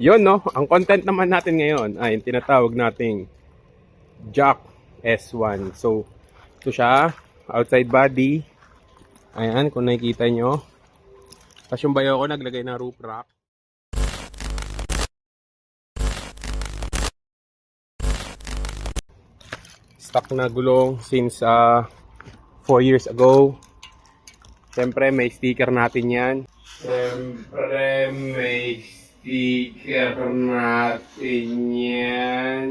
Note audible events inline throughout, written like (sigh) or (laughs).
Yun, no? Ang content naman natin ngayon ay tinatawag nating Jack S1. So, ito siya. Outside body. Ayan, kung nakikita nyo. Tapos yung bayo ko naglagay ng roof rack. Stock na gulong since 4 years ago. Siyempre, may sticker natin yan. Siyempre, may sticker natin yan.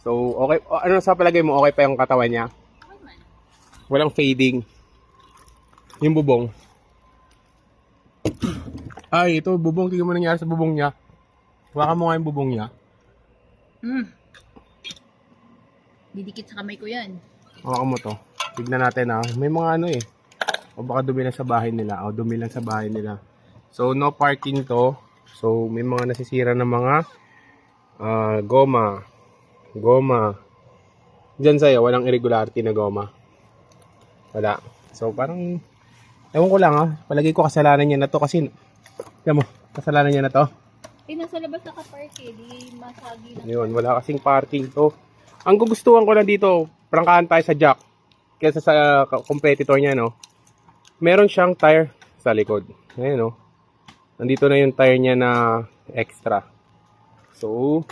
So, okay. o, Ano sa palagay mo? Okay pa yung katawan niya? Walang fading. Yung bubong. Ay, ito, bubong. Tingnan mo nangyari sa bubong niya. Hawakan mo nga yung bubong niya. Hmm. Didikit sa kamay ko yan. Hawakan mo to. Tignan natin ah. May mga ano eh. O baka dumi lang sa bahay nila. O dumi lang sa bahay nila. So, no parking to. So, may mga nasisira na mga ah, goma. Goma. Diyan sa'yo, walang irregularity na goma. Wala. So, parang, ewan ko lang ah. Palagi ko kasalanan niya na to kasi, yan mo, kasalanan niya na to. Eh, nasa labas nakapark eh. Di masagi lang. Yun, wala kasing parking to. Ang gugustuhan ko lang dito, prangkahan tayo sa jack. Kesa sa uh, competitor niya, no? Meron siyang tire sa likod. Ayan, no? Nandito na yung tire niya na extra. So,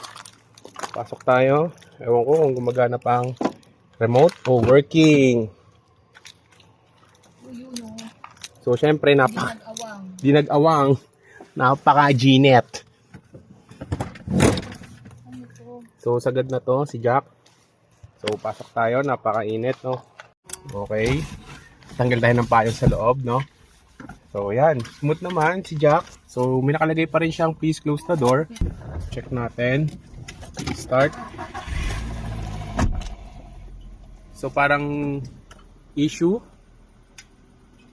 pasok tayo. Ewan ko kung gumagana pa ang remote o working. So, syempre, napaka, Nag-awang. dinag-awang. Napaka-Gnet. Ano? So, sagad na to, si Jack. So, pasok tayo. Napakainit, no? Okay. Tanggal tayo ng payong sa loob, no? So, yan. Smooth naman si Jack. So, may nakalagay pa rin siyang please close the door. Check natin. Start. So, parang issue.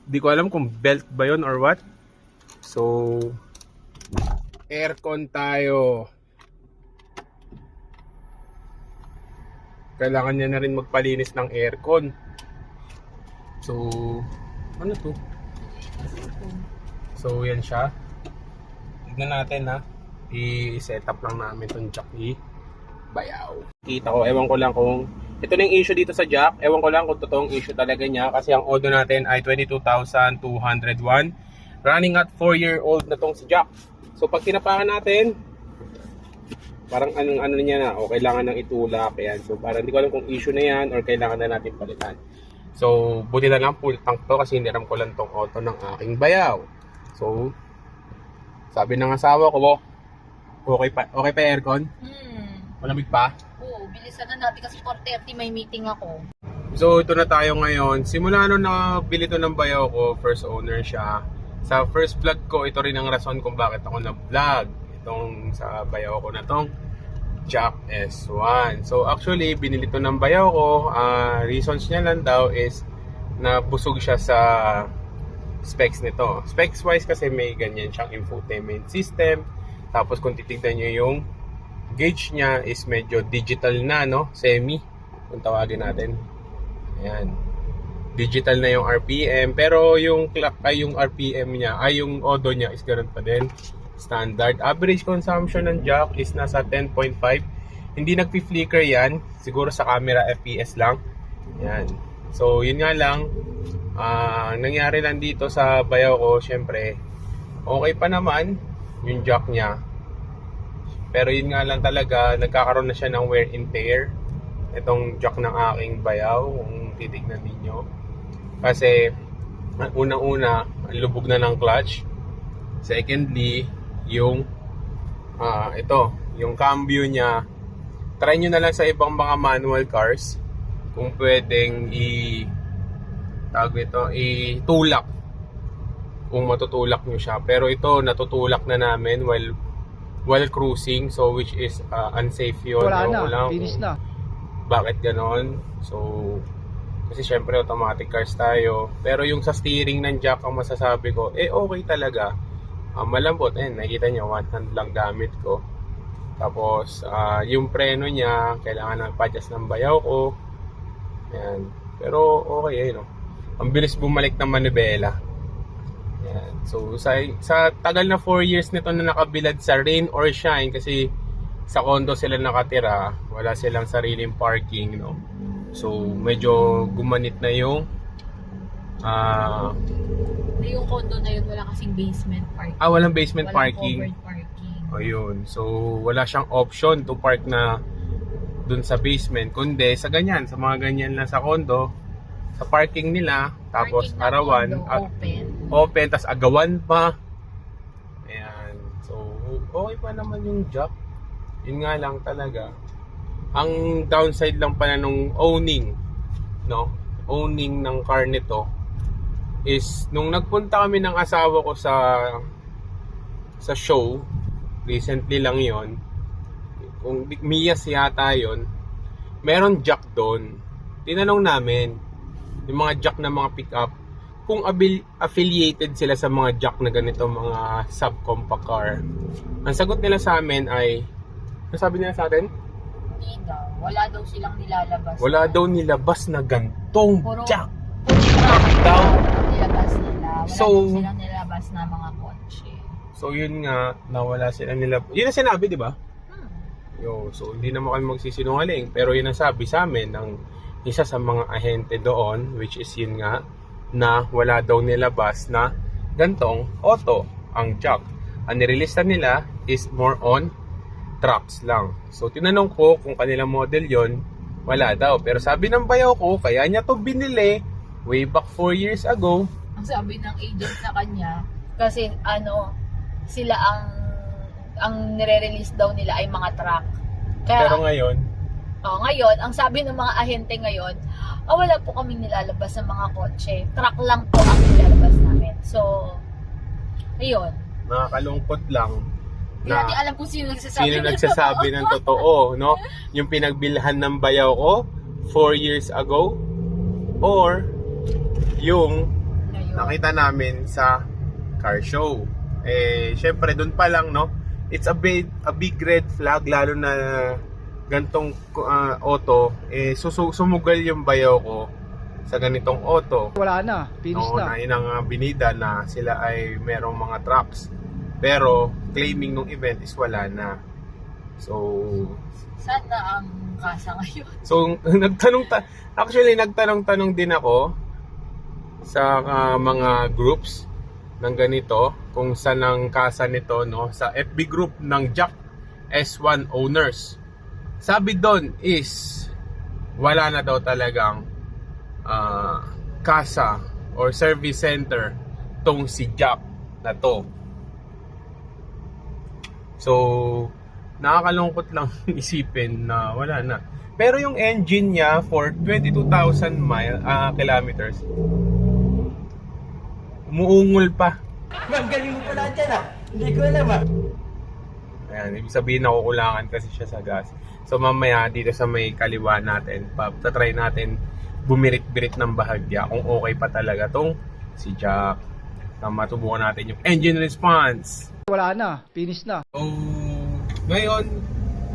Di ko alam kung belt ba yon or what. So, aircon tayo. kailangan niya na rin magpalinis ng aircon. So, ano to? So, yan siya. Tignan natin ha. I-set up lang namin itong jack ni Bayaw. Kita ko, ewan ko lang kung ito na yung issue dito sa jack. Ewan ko lang kung totoong issue talaga niya kasi ang odo natin ay 22,201. Running at 4 year old na tong si jack. So, pag tinapakan natin, parang anong ano niya na o kailangan ng itulak yan. So parang hindi ko alam kung issue na yan or kailangan na natin palitan. So buti na lang full tank to kasi hiniram ko lang tong auto ng aking bayaw. So sabi ng asawa ko, okay pa okay pa aircon? Hmm. Malamig pa? Oo, bilisan na natin kasi 4.30 may meeting ako. So ito na tayo ngayon. Simula nung nabili to ng bayaw ko, first owner siya. Sa first vlog ko, ito rin ang rason kung bakit ako na-vlog. Itong sa bayaw ko na tong Jack S1. So actually, binili to ng bayaw ko. Ah, reasons niya lang daw is na busog siya sa specs nito. Specs wise kasi may ganyan siyang infotainment system. Tapos kung titignan nyo yung gauge niya is medyo digital na, no? Semi, kung tawagin natin. Ayan. Digital na yung RPM. Pero yung clock ay yung RPM niya, ay yung odo niya is ganun pa din. Standard. Average consumption ng jack is nasa 10.5. Hindi nagpi-flicker yan. Siguro sa camera FPS lang. Yan. So, yun nga lang. ah nangyari lang dito sa bayaw ko, syempre, okay pa naman yung jack niya. Pero yun nga lang talaga, nagkakaroon na siya ng wear and tear. Itong jack ng aking bayaw, kung titignan ninyo. Kasi, unang-una, ang lubog na ng clutch. Secondly, yung ah ito, yung cambio niya. Try nyo na lang sa ibang mga manual cars kung pwedeng i tawag nito, itulak kung matutulak nyo siya. Pero ito, natutulak na namin while while cruising. So, which is ah, unsafe yun. Wala lang na, finish kung na. Bakit ganon? So, kasi syempre automatic cars tayo. Pero yung sa steering ng jack ang masasabi ko, eh okay talaga. Ah, malambot, eh, nakikita nyo, one hand lang gamit ko. Tapos, ah, yung preno niya, kailangan ng padjust ng bayaw ko. Ayan. Pero okay, eh, no? Ang bilis bumalik ng manibela. Yan. So sa, sa tagal na 4 years nito na nakabilad sa rain or shine kasi sa condo sila nakatira, wala silang sariling parking, no. So medyo gumanit na yung ah Yung condo na yun, wala kasing basement parking. ah, walang basement Walang parking. covered parking. Ayun. So, wala siyang option to park na dun sa basement. Kundi, sa ganyan, sa mga ganyan lang sa condo, sa parking nila, tapos Parking arawan, condo, open. open, tapos agawan pa. Ayan. So, okay pa naman yung job. Yun nga lang talaga. Ang downside lang pala nung owning, no? Owning ng car nito is nung nagpunta kami ng asawa ko sa sa show, recently lang yon kung Miyas yata yon meron jack doon. Tinanong namin, yung mga jack na mga pick-up, kung abil- affiliated sila sa mga jack na ganito mga subcompact car. Ang sagot nila sa amin ay, ano sabi nila sa atin? Hindi daw. Wala daw silang nilalabas. Wala daw nilabas na gantong Puro- jack Puro daw. Wala So- silang nilabas na mga kotse. So yun nga, nawala sila nila. Yun ang sinabi, di ba? Hmm. Yo, so hindi naman kami magsisinungaling, pero yun ang sabi sa amin ng isa sa mga ahente doon, which is yun nga, na wala daw nilabas na gantong auto ang jack. Ang nirelease na nila is more on trucks lang. So tinanong ko kung kanilang model yon wala daw. Pero sabi ng bayaw ko, kaya niya to binili way back 4 years ago. Ang sabi ng agent sa kanya, kasi ano, sila ang ang nire-release daw nila ay mga truck. Kaya, Pero ngayon, oh, ngayon, ang sabi ng mga ahente ngayon, ah, wala po kaming nilalabas ng mga kotse. Truck lang po ang nilalabas namin. So, ayun. nakakalungkot lang Hindi na natin alam kung sino nagsasabi. sino (laughs) ng nagsasabi ng totoo, no? Yung pinagbilhan ng bayaw ko 4 years ago or yung. Nakita namin sa car show. Eh, syempre doon pa lang, no? It's a big, a big red flag lalo na gantong ah, auto, eh susu- sumugal yung bayaw ko sa ganitong auto. Wala na, finish na. unahin ang uh, binida na sila ay merong mga trucks. Pero claiming nung event is wala na. So, Sana ang kasa ngayon. so (laughs) nagtanong ta actually nagtanong-tanong din ako sa ah, mga groups ng ganito kung saan ang kasa nito no sa FB group ng Jack S1 owners. Sabi doon is wala na daw talagang ah, kasa or service center tong si Jack na to. So, nakakalungkot lang (laughs) isipin na wala na. Pero yung engine niya for 22,000 mile ah, kilometers umuungol pa. Ma'am, galing mo pala dyan ah. Hindi ko alam ah. Ayan, ibig sabihin nakukulangan kasi siya sa gas. So mamaya dito sa may kaliwa natin, pa try natin bumirit-birit ng bahagya kung okay pa talaga tong si Jack. Na matubukan natin yung engine response. Wala na, finish na. So, ngayon,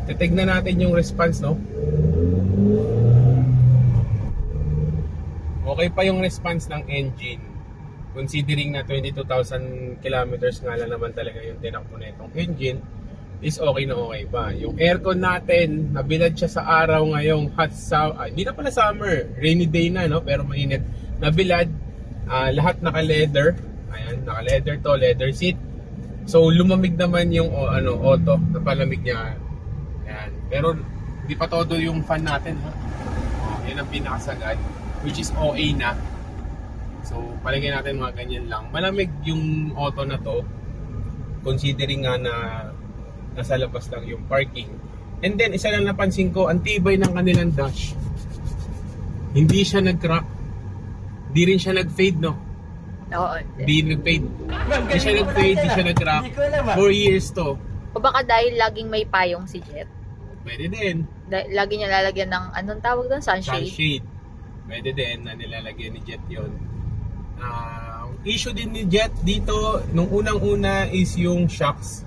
titignan natin yung response, no? Okay pa yung response ng engine. Considering na 22,000 kilometers nga lang naman talaga yung tinakbo na itong engine, is okay na okay pa. Yung aircon natin, nabilad siya sa araw ngayong hot sa hindi na pala summer, rainy day na no, pero mainit. Nabilad, ah, lahat naka-leather. Ayan, naka-leather to, leather seat. So lumamig naman yung o, ano auto, napalamig niya. Ayan. Pero di pa todo yung fan natin ha. Oh, yan ang pinakasagad which is OA na. So palagay natin mga ganyan lang. Malamig yung auto na to considering nga na nasa labas lang yung parking. And then isa lang napansin ko, ang tibay ng kanilang dash. Hindi siya nag-crack. Hindi rin siya nag-fade no. Oo. Hindi nag-fade. Hindi siya nag-fade, hindi siya nag-crack. Ah. 4 years to. O baka dahil laging may payong si Jet. Pwede din. Da- lagi niya lalagyan ng, anong tawag doon? Sunshade? Sunshade. Pwede din na nilalagyan ni Jet yon. Ah, issue din ni Jet dito, nung unang-una is yung shocks.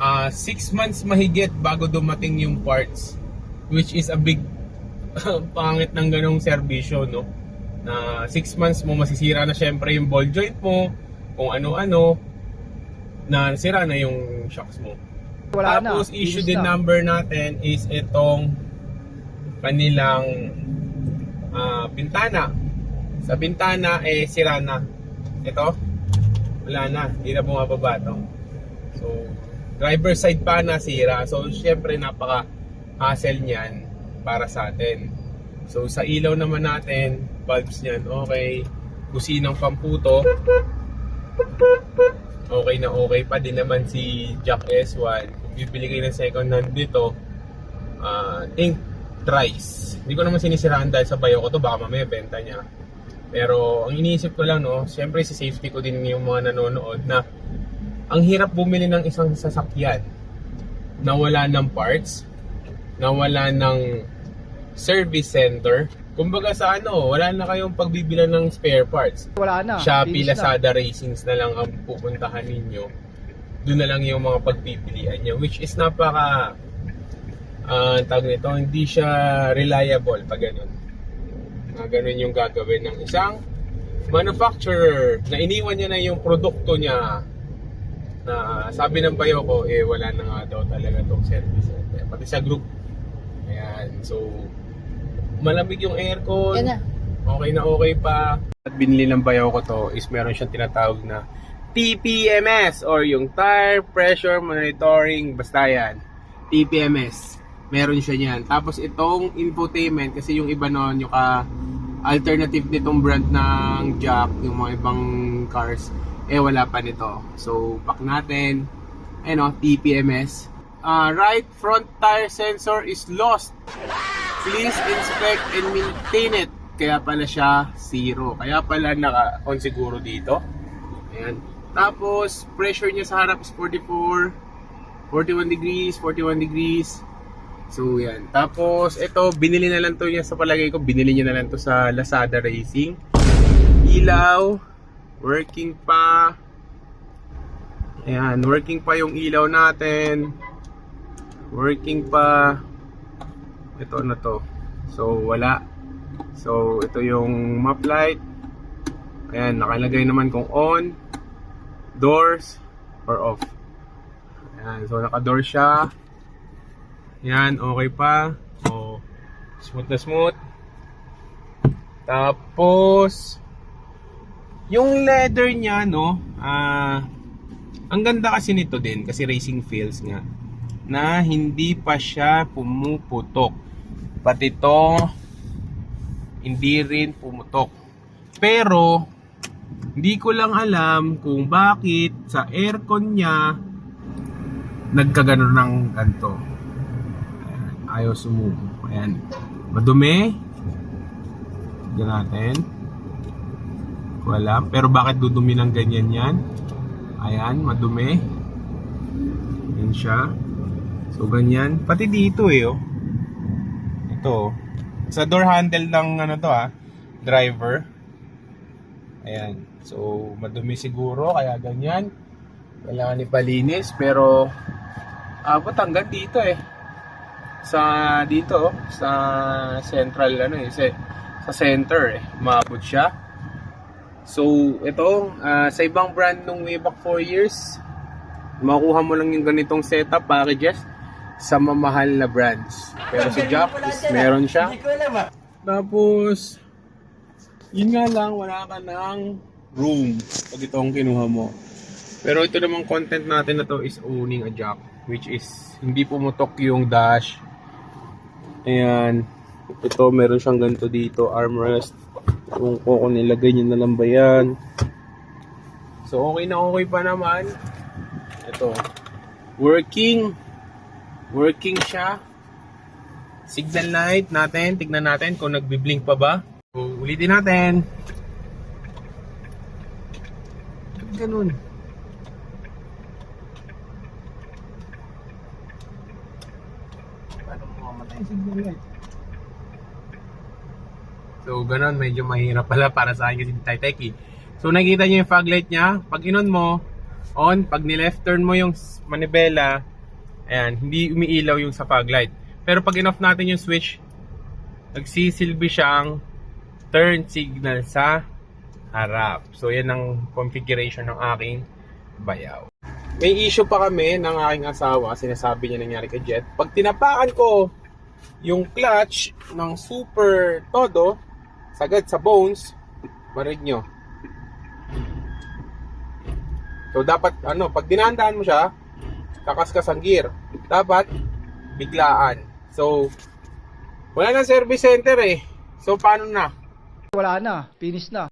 Ah, six months mahigit bago dumating yung parts. Which is a big (laughs) pangit ng ganong serbisyo, no? Na six months mo masisira na syempre yung ball joint mo. kung ano-ano na sira na yung shocks mo. Wala na. Tapos issue Pinis din na. number natin is itong kanilang ah, bintana. Sa bintana eh sira na. Ito, wala na, hindi na bumababa to. So, driver side pa na sira. So, syempre napaka hassle niyan para sa atin. So, sa ilaw naman natin, bulbs niyan, okay. Businang pamputo, okay na okay pa din naman si Jack S1. Kung bibili kayo ng second hand dito, ah think thrice. Hindi ko naman sinisiraan dahil sa bayo ko to, baka mamaya benta niya. Pero ang iniisip ko lang, no, siyempre si safety ko din yung mga nanonood na ang hirap bumili ng isang sasakyan na wala ng parts, na wala ng service center. Kumbaga sa ano, wala na kayong pagbibilan ng spare parts. Wala na. Shopee, Pinis na. Lazada Racings na lang ang pupuntahan ninyo. Doon na lang yung mga pagpipilian nyo. Which is napaka, ah tawag nito, hindi siya reliable pag ganun. Na ganun yung gagawin ng isang manufacturer na iniwan niya na yung produkto niya na sabi ng bayo ko, eh wala na nga daw talaga tong service center. Pati sa group. Ayan, so malamig yung aircon. Yan na. Okay na okay pa. At binili ng bayaw ko to is meron siyang tinatawag na TPMS or yung Tire Pressure Monitoring. Basta yan. TPMS. Meron siya niyan. Tapos itong infotainment kasi yung iba noon yung ka alternative nitong brand ng jack, yung mga ibang cars, eh wala pa nito. So, pack natin. Ano, TPMS. Ah, right front tire sensor is lost. Please inspect and maintain it. Kaya pala siya zero. Kaya pala naka-on siguro dito. Ayan. Tapos, pressure niya sa harap is 44, 41 degrees, 41 degrees. So, yan. Tapos, ito, binili na lang to niya sa palagay ko. Binili niya na lang to sa Lazada Racing. Ilaw. Working pa. Ayan, working pa yung ilaw natin. Working pa. Ito na to. So, wala. So, ito yung map light. Ayan, nakalagay naman kung on, doors, or off. Ayan, so naka-door siya. Ayan, okay pa. So, smooth na smooth. Tapos, yung leather niya, no, ah, ang ganda kasi nito din, kasi racing feels nga, na hindi pa siya pumuputok. Pati ito, hindi rin pumutok. Pero, hindi ko lang alam kung bakit sa aircon niya nagkagano ng ganito. Ayaw sumubo. Ayan. Madumi. Tignan natin. Ko. Pero bakit dudumi ng ganyan yan? Ayan, madumi. Ayan siya. So, ganyan. Pati dito eh, oh. Ito, oh. Sa door handle ng ano to ah, driver. Ayan. So, madumi siguro, kaya ganyan. Kailangan ipalinis, pero abot hanggang dito eh. Sa dito, sa central ano eh, sa, sa center eh, maabot siya. So, ito, ah, sa ibang brand nung way back 4 years, makuha mo lang yung ganitong setup packages sa mamahal na brands. Pero si Jack is meron siya. Ah. Tapos, yun nga lang, wala ka ng room pag itong kinuha mo. Pero ito namang content natin na to is owning a jack, which is hindi pumutok yung dash. Ayan. Ito, meron siyang ganito dito, armrest. Kung ko kung nilagay niya na lang ba yan. So, okay na okay pa naman. Ito. Working. Working siya. Signal light natin. Tignan natin kung nagbi-blink pa ba. So, ulitin natin. Ganun. Paano mamamatay yung signal light? So, ganun. Medyo mahirap pala para sa akin kasi Taiteki. So, nakikita niyo yung fog light niya. Pag inon mo, on. Pag ni-left turn mo yung manibela, ayan, hindi umiilaw yung sa fog light. Pero pag in-off natin yung switch, nagsisilbi siyang turn signal sa harap. So, yan ang configuration ng aking bayaw. May issue pa kami ng aking asawa, sinasabi niya nangyari kay Jet. Pag tinapakan ko yung clutch ng super todo, sagad sa bones, marig nyo. So, dapat, ano, pag dinahandaan mo siya, kakaskas ang gear. Dapat, biglaan. So, wala na service center eh. So, paano na? Wala na, finish na.